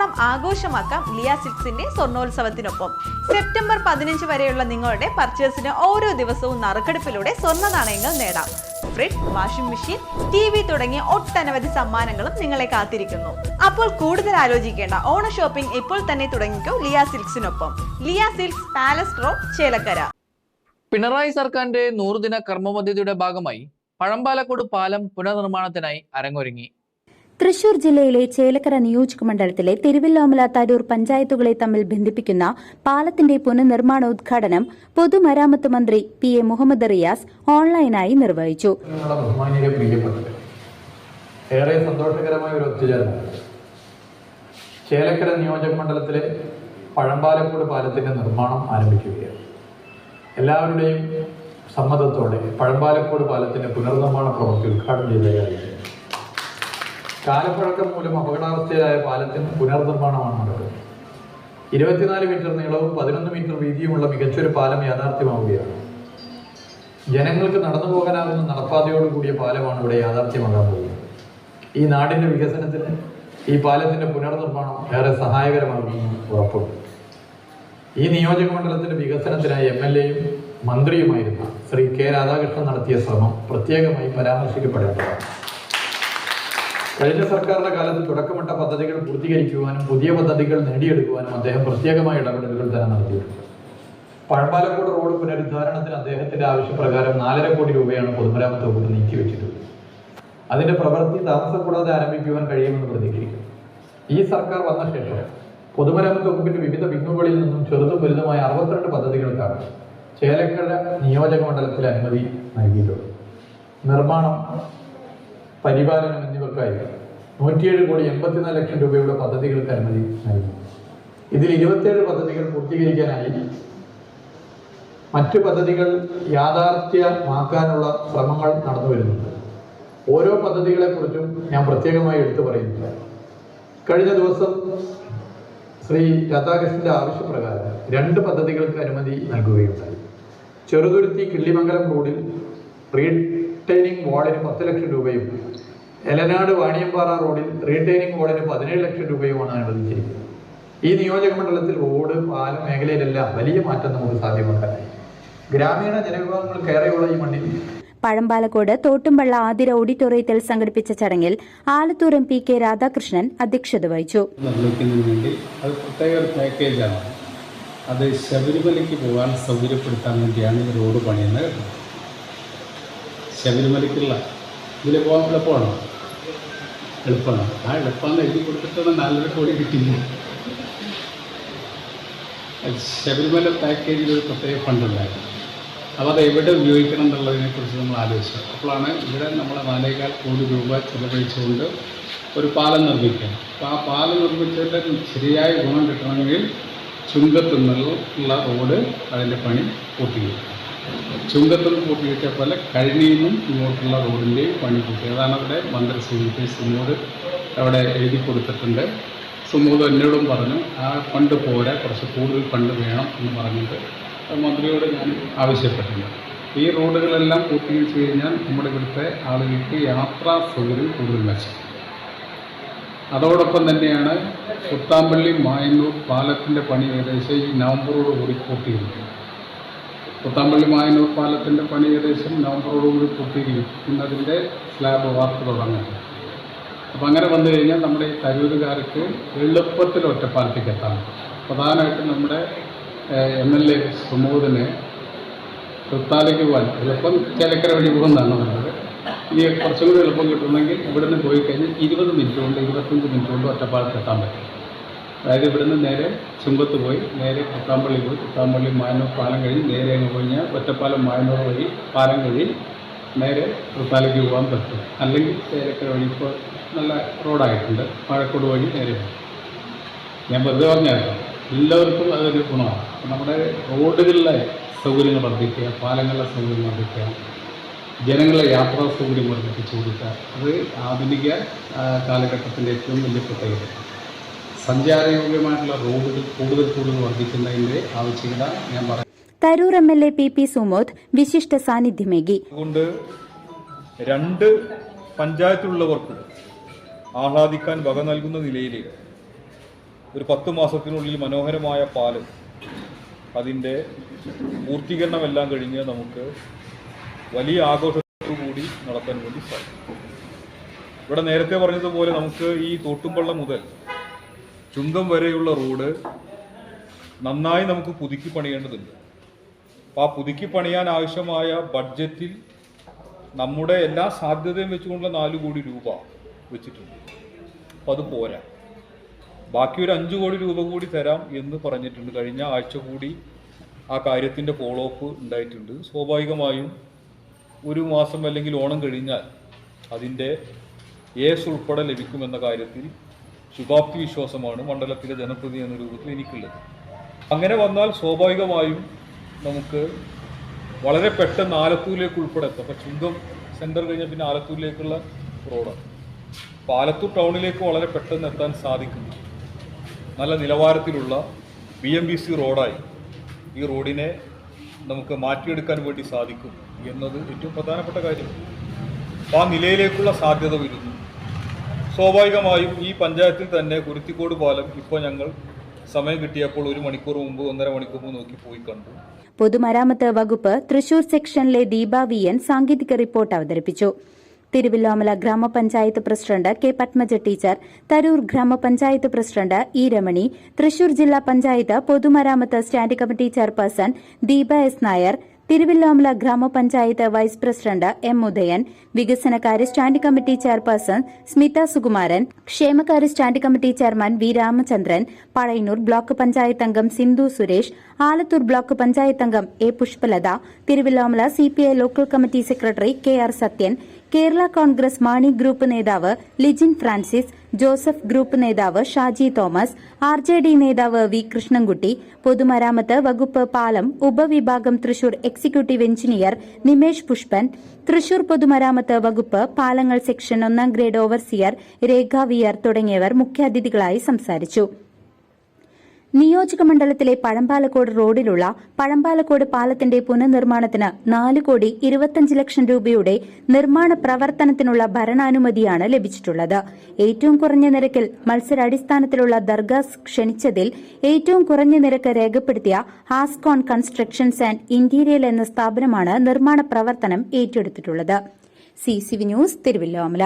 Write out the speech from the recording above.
പൊന്നോണം ആഘോഷമാക്കാം ലിയ സിക്സിന്റെ സ്വർണോത്സവത്തിനൊപ്പം സെപ്റ്റംബർ പതിനഞ്ച് വരെയുള്ള നിങ്ങളുടെ പർച്ചേസിന് ഓരോ ദിവസവും നറുക്കെടുപ്പിലൂടെ സ്വർണ നാണയങ്ങൾ നേടാം. Fridge washing machine T V തുടങ്ങിയ ഒട്ടനവധി സമ്മാനങ്ങളും നിങ്ങളെ കാത്തിരിക്കുന്നു. അപ്പോൾ കൂടുതൽ ആലോചിക്കേണ്ട ഓണ ഷോപ്പിംഗ് ഇപ്പോൾ തന്നെ തുടങ്ങിക്കോ ലിയ സിൽക്സിനൊപ്പം. ലിയ സിൽക്സ് പാലസ് റോ ചേലക്കര. പിണറായി സർക്കാരിന്റെ നൂറുദിന കർമ്മപദ്ധതിയുടെ ഭാഗമായി പഴമ്പാലക്കോട് പാലം പുനർനിർമ്മാണത്തിനായി അരങ്ങൊരുങ്ങി. തൃശൂർ ജില്ലയിലെ ചേലക്കര നിയോജക മണ്ഡലത്തിലെ തിരുവല്ലോമല തരൂർ പഞ്ചായത്തുകളെ തമ്മിൽ ബന്ധിപ്പിക്കുന്ന പാലത്തിന്റെ പുനർനിർമ്മാണ ഉദ്ഘാടനം പൊതുമരാമത്ത് മന്ത്രി പി എ മുഹമ്മദ് റിയാസ് ഓൺലൈനായി നിർവഹിച്ചു. ഏറെ സന്തോഷകരമായ ഒരു ഒത്തുചേരലാണ് ചേലക്കര നിയോജക മണ്ഡലത്തിലെ പാലത്തിന്റെ നിർമ്മാണം ആരംഭിക്കുകയാണ്. എല്ലാവരുടെയും സമ്മതത്തോടെ പഴമ്പാലക്കോട് പാലത്തിന്റെ പുനർനിർമ്മാണ പ്രവൃത്തി ഉദ്ഘാടനം ചെയ്തതായിരുന്നു കാലപ്പഴക്കം മൂലം അപകടാവസ്ഥയിലായ പാലത്തിന് പുനർനിർമ്മാണമാണ് നടക്കുന്നത് ഇരുപത്തിനാല് മീറ്റർ നീളവും പതിനൊന്ന് മീറ്റർ വീതിയുമുള്ള മികച്ചൊരു പാലം യാഥാർത്ഥ്യമാവുകയാണ്. ജനങ്ങൾക്ക് നടന്നു പോകാനാകുന്ന നടപ്പാതയോട് കൂടിയ പാലമാണ് ഇവിടെ യാഥാർത്ഥ്യമാകാൻ പോകുന്നത്. ഈ നാടിന്റെ വികസനത്തിന് ഈ പാലത്തിന്റെ പുനർനിർമ്മാണം ഏറെ സഹായകരമാകുമെന്ന് ഉറപ്പുണ്ട്. ഈ നിയോജക മണ്ഡലത്തിന്റെ വികസനത്തിനായി എം എൽ എയും മന്ത്രിയുമായിരുന്ന ശ്രീ കെ രാധാകൃഷ്ണൻ നടത്തിയ ശ്രമം പ്രത്യേകമായി പരാമർശിക്കപ്പെടേണ്ടതാണ്. കഴിഞ്ഞ സർക്കാരിന്റെ കാലത്ത് തുടക്കമിട്ട പദ്ധതികൾ പൂർത്തീകരിക്കുവാനും പുതിയ പദ്ധതികൾ നേടിയെടുക്കുവാനും അദ്ദേഹം പ്രത്യേകമായ ഇടപെടലുകൾ തന്നെ നടത്തിയിട്ടുണ്ട്. പഴമ്പാലക്കോട് റോഡ് പുനരുദ്ധാരണത്തിന് അദ്ദേഹത്തിന്റെ ആവശ്യപ്രകാരം നാലര കോടി രൂപയാണ് പൊതുമരാമത്ത് വകുപ്പ് നീക്കിവെച്ചിട്ടുള്ളത്. അതിന്റെ പ്രവൃത്തി താമസം കൂടാതെ ആരംഭിക്കുവാൻ കഴിയുമെന്ന് പ്രതികരിക്കും ഈ സർക്കാർ വന്ന ശേഷം പൊതുമരാമത്ത് വകുപ്പിന്റെ വിവിധ വിങ്ങുകളിൽ നിന്നും ചെറുതും വലുതുമായ അറുപത്തിരണ്ട് പദ്ധതികൾക്കാണ് ചേലക്കര നിയോജക മണ്ഡലത്തിൽ അനുമതി നൽകിയിട്ടുള്ളത്. നിർമ്മാണം പരിപാലനം എന്നിവർക്കായി നൂറ്റിയേഴ് കോടി എൺപത്തിനാല് ലക്ഷം രൂപയുടെ പദ്ധതികൾക്ക് അനുമതി നൽകി. ഇതിൽ ഇരുപത്തിയേഴ് പദ്ധതികൾ പൂർത്തീകരിക്കാനായി മറ്റു പദ്ധതികൾ യാഥാർത്ഥ്യമാക്കാനുള്ള ശ്രമങ്ങൾ നടന്നു വരുന്നുണ്ട്. ഓരോ പദ്ധതികളെക്കുറിച്ചും ഞാൻ പ്രത്യേകമായി എടുത്തു പറയുന്നില്ല. കഴിഞ്ഞ ദിവസം ശ്രീ രാധാകൃഷ്ണന്റെ ആവശ്യപ്രകാരം രണ്ട് പദ്ധതികൾക്ക് അനുമതി നൽകുകയുണ്ടായി. ചെറുതുരുത്തി കിള്ളിമംഗലം റോഡിൽ റീറ്റെയിനിങ് വാളിന് പത്ത് ലക്ഷം രൂപയും എലനാട് വാണിയമ്പാറ റോഡിൽ റീറ്റെയിനിങ് വാളിന് പതിനേഴ് ലക്ഷം രൂപയുമാണ് അനുവദിച്ചിരിക്കുന്നത്. ഈ നിയോജക മണ്ഡലത്തിൽ റോഡ് പാലം മേഖലയിലെല്ലാം വലിയ മാറ്റം നമുക്ക് സാധ്യമാക്കാൻ ഗ്രാമീണ ജനവിഭാഗങ്ങൾക്കേറെയുള്ള ഈ മണ്ണിൽ പഴമ്പാലക്കോട് തോട്ടുംപള്ള ആതിര ഓഡിറ്റോറിയത്തിൽ സംഘടിപ്പിച്ച ചടങ്ങിൽ Alathur M P K Radhakrishnan അധ്യക്ഷത വഹിച്ചു. അത് പ്രത്യേക ഒരു പാക്കേജാണ് അത് ശബരിമലയ്ക്ക് പോകാൻ സൗകര്യപ്പെടുത്താൻ വേണ്ടിയാണ് റോഡ് പണിയുന്നത്. ശബരിമലയ്ക്കുള്ള ഇതിൽ പോകാൻ എളുപ്പമാണോ? എളുപ്പമാണ്. ആ എളുപ്പമെന്ന് എഴുതി കൊടുത്തിട്ടാണ് നാലര കോടി കിട്ടില്ല ശബരിമല പാക്കേജിൽ ഒരു പ്രത്യേക ഫണ്ടുണ്ടായിരുന്നു അപ്പോൾ അത് എവിടെ ഉപയോഗിക്കണം എന്നുള്ളതിനെക്കുറിച്ച് നമ്മൾ ആലോചിച്ചു. അപ്പോഴാണ് ഇവിടെ നമ്മൾ നാലേകാൽ കോടി രൂപ ചിലവഴിച്ചുകൊണ്ട് ഒരു പാലം നിർമ്മിക്കുക അപ്പോൾ ആ പാലം നിർമ്മിച്ചതിന്റെ ശരിയായ ഗുണം കിട്ടണമെങ്കിൽ ചുങ്കത്തു നിന്നുള്ള റോഡ് അതിന്റെ പണി പൂർത്തീകരിക്കും ചുങ്കത്തിൽ കൂട്ടിവെച്ച പോലെ കഴിഞ്ഞിൽ ഇങ്ങോട്ടുള്ള റോഡിന്റെയും പണി കൂട്ടി. അതാണ് അവിടെ മന്ത്രി സൂചിപ്പിച്ച് സുമോദ് അവിടെ എഴുതി കൊടുത്തിട്ടുണ്ട്. സുമോദ് എന്നോടും പറഞ്ഞു ആ ഫണ്ട് പോരാ കുറച്ച് കൂടുതൽ ഫണ്ട് വേണം എന്ന് പറഞ്ഞിട്ട് മന്ത്രിയോട് ഞാൻ ആവശ്യപ്പെട്ടിട്ടുണ്ട് ഈ റോഡുകളെല്ലാം കൂട്ടിവെച്ച് കഴിഞ്ഞാൽ നമ്മുടെ ഇവിടുത്തെ ആളുകൾക്ക് യാത്രാ സൗകര്യം കൂടുതൽ മെച്ചം. അതോടൊപ്പം തന്നെയാണ് പുത്താമ്പള്ളി മായന്നൂർ പാലത്തിന്റെ പണി ഏകദേശം ഈ നവംബറോട് കൂടി പൂർത്തീകരിക്കും പുത്താമ്പള്ളി മായനൂർ പാലത്തിന്റെ പണി ഏകദേശം നവംബറോടുകൂടി കൂടി പൂർത്തീകരിക്കുന്നതിന്റെ സ്ലാബ് വാർക്ക് തുടങ്ങും. അപ്പം അങ്ങനെ വന്നു കഴിഞ്ഞാൽ നമ്മുടെ ഈ തരൂരുകാർക്ക് എളുപ്പത്തിൽ ഒറ്റപ്പാലത്തേക്ക് എത്താം പ്രധാനമായിട്ടും നമ്മുടെ എം എൽ എ സുമോദിന് തൃത്താലയ്ക്ക് പോകാൻ എളുപ്പം ചേലക്കര വഴി പോകുന്നതാണ് നല്ലത്. ഇനി കുറച്ചും കൂടി എളുപ്പം കിട്ടണമെങ്കിൽ ഇവിടുന്ന് പോയി കഴിഞ്ഞാൽ ഇരുപത് മിനിറ്റ് കൊണ്ട് ഇരുപത്തഞ്ച് മിനിറ്റ് കൊണ്ട് ഒറ്റപ്പാലത്ത് എത്താൻ പറ്റും. അതായത് ഇവിടുന്ന് നേരെ ചുങ്കത്ത് പോയി നേരെ കുത്താമ്പള്ളി പോയി. കുത്താമ്പള്ളി മാനൂർ പാലം കഴിഞ്ഞ് നേരെ അങ്ങ് കഴിഞ്ഞാൽ ഒറ്റപ്പാലം മാനൂർ വഴി പാലം കഴിഞ്ഞ് നേരെ തൃത്താലയ്ക്ക് പോകാൻ പറ്റും. അല്ലെങ്കിൽ ചേലക്കര വഴി ഇപ്പോൾ നല്ല റോഡായിട്ടുണ്ട്. പാഴക്കോട് വഴി നേരെ ഞാൻ വെറുതെ പറഞ്ഞായിരുന്നു എല്ലാവർക്കും അതൊരു ഗുണമാണ്. നമ്മുടെ റോഡുകളിലെ സൗകര്യങ്ങൾ വർദ്ധിക്കുക പാലങ്ങളിലെ സൗകര്യം വർദ്ധിക്കുക ജനങ്ങളെ യാത്രാ സൗകര്യം വർദ്ധിപ്പിച്ചു കൊടുക്കുക. അത് ആധുനിക കാലഘട്ടത്തിന്റെ ഏറ്റവും വലിയ പ്രത്യേകത. സഞ്ചാരയോഗ്യമായിട്ടുള്ള റോഡുകൾ കൂടുതൽ കൂടുതൽ വർദ്ധിക്കുന്നതിന്റെ ആവശ്യകത ഞാൻ പറയുന്നു Tarur M L A P P Sumod വിശിഷ്ട സാന്നിധ്യമേകി. അതുകൊണ്ട് രണ്ട് പഞ്ചായത്തിലുള്ളവർക്കും ആഹ്ലാദിക്കാൻ വക നൽകുന്ന നിലയിൽ ഒരു പത്ത് മാസത്തിനുള്ളിൽ മനോഹരമായ പാൽ അതിന്റെ പൂർത്തീകരണമെല്ലാം കഴിഞ്ഞ് നമുക്ക് വലിയ ആഘോഷത്തോടുകൂടി നടത്താൻ വേണ്ടി സാധിക്കും. ഇവിടെ നേരത്തെ പറഞ്ഞതുപോലെ നമുക്ക് ഈ തോട്ടുംപള്ളം മുതൽ ചുങ്കം വരെയുള്ള റോഡ് നന്നായി നമുക്ക് പുതുക്കി പണിയേണ്ടതുണ്ട്. അപ്പോൾ ആ പുതുക്കി പണിയാൻ ആവശ്യമായ ബഡ്ജറ്റിൽ നമ്മുടെ എല്ലാ സാധ്യതയും വെച്ചുകൊണ്ടുള്ള നാല് കോടി രൂപ വെച്ചിട്ടുണ്ട്. അപ്പോൾ അത് പോരാ. ബാക്കി ഒരു അഞ്ച് കോടി രൂപ കൂടി തരാം എന്ന് പറഞ്ഞിട്ടുണ്ട്. കഴിഞ്ഞ ആഴ്ച കൂടി ആ കാര്യത്തിന്റെ ഫോളോ അപ്പ് ഉണ്ടായിട്ടുണ്ട്. സ്വാഭാവികമായും ഒരു മാസം അല്ലെങ്കിൽ ഓണം കഴിഞ്ഞാൽ അതിന്റെ ഏസ് ഉൾപ്പെടെ ലഭിക്കുമെന്ന കാര്യത്തിൽ ശുഭാപ്തി വിശ്വാസമാണ് മണ്ഡലത്തിലെ ജനപ്രതി എന്ന രൂപത്തിൽ എനിക്കുള്ളത്. അങ്ങനെ വന്നാൽ സ്വാഭാവികമായും നമുക്ക് വളരെ പെട്ടെന്ന് ആലത്തൂരിലേക്ക് ഉൾപ്പെടെ എത്താം അപ്പം ചുങ്കം സെന്റർ കഴിഞ്ഞാൽ പിന്നെ ആലത്തൂരിലേക്കുള്ള റോഡാണ് അപ്പോൾ ആലത്തൂർ ടൗണിലേക്ക് വളരെ പെട്ടെന്ന് എത്താൻ സാധിക്കുന്നു. നല്ല നിലവാരത്തിലുള്ള ബി എം ബി സി റോഡായി ഈ റോഡിനെ നമുക്ക് മാറ്റിയെടുക്കാൻ വേണ്ടി സാധിക്കും എന്നത് ഏറ്റവും പ്രധാനപ്പെട്ട കാര്യമാണ് അപ്പോൾ ആ നിലയിലേക്കുള്ള സാധ്യത വരുന്നു. സ്വാഭാവികമായും ഈ പഞ്ചായത്തിൽ തന്നെ കുരുത്തിക്കോട് പാലം ഇപ്പോൾ ഞങ്ങൾ സമയം കിട്ടിയപ്പോൾ ഒരു മണിക്കൂർ മുമ്പ് ഒന്നര മണിക്കൂർ മുമ്പ് നോക്കി പോയി കണ്ടു. പൊതുമരാമത്ത് വകുപ്പ് തൃശൂർ സെക്ഷനിലെ ദീപ വി എൻ സാങ്കേതിക റിപ്പോർട്ട് അവതരിപ്പിച്ചു. തിരുവില്ലോമല ഗ്രാമപഞ്ചായത്ത് president K Padmaja teacher Tarur ഗ്രാമപഞ്ചായത്ത് പ്രസിഡന്റ് ഇ രമണി തൃശൂർ ജില്ലാ പഞ്ചായത്ത് പൊതുമരാമത്ത് standing committee chairperson Deepa S Nair Thiruvilwamala ഗ്രാമപഞ്ചായത്ത് വൈസ് പ്രസിഡന്റ് എം ഉദയൻ വികസനകാര്യ standing committee chairperson Smitha Sukumaran ക്ഷേമകാര്യ standing committee chairman V Ramachandran Pazhayannur block panchayat അംഗം Sindhu Suresh Alathur block panchayat അംഗം A Pushpalatha Thiruvilwamala CPI local committee secretary K R Sathyan Kerala Congress Mani group നേതാവ് Lijin Francis Joseph group നേതാവ് Shaji Thomas R J D നേതാവ് V Krishnankutty പൊതുമരാമത്ത് വകുപ്പ് പാലം ഉപവിഭാഗം Thrissur executive engineer Nimesh Pushpan Thrissur പൊതുമരാമത്ത് വകുപ്പ് പാലങ്ങൾ സെക്ഷൻ ഒന്നാം ഗ്രേഡ് ഓവർസിയർ രേഖ തുടങ്ങിയവർ മുഖ്യാതിഥികളായി സംസാരിച്ചു. നിയോജക മണ്ഡലത്തിലെ പഴമ്പാലക്കോട് റോഡിലുള്ള പഴമ്പാലക്കോട് പാലത്തിന്റെ പുനർനിർമ്മാണത്തിന് നാല് കോടി ഇരുപത്തഞ്ച് ലക്ഷം രൂപയുടെ നിർമ്മാണ പ്രവർത്തനത്തിനുള്ള ഭരണാനുമതിയാണ് ലഭിച്ചിട്ടുള്ളത്. ഏറ്റവും കുറഞ്ഞ നിരക്കിൽ മത്സരാടിസ്ഥാനത്തിലുള്ള ദർഗാസ് ക്ഷണിച്ചതിൽ ഏറ്റവും കുറഞ്ഞ നിരക്ക് രേഖപ്പെടുത്തിയ ഹാസ്കോൺ കൺസ്ട്രക്ഷൻസ് ആൻഡ് ഇന്റീരിയൽ എന്ന സ്ഥാപനമാണ് നിർമ്മാണ പ്രവർത്തനം ഏറ്റെടുത്തിട്ടുള്ളത്. C news Thiruvilwamala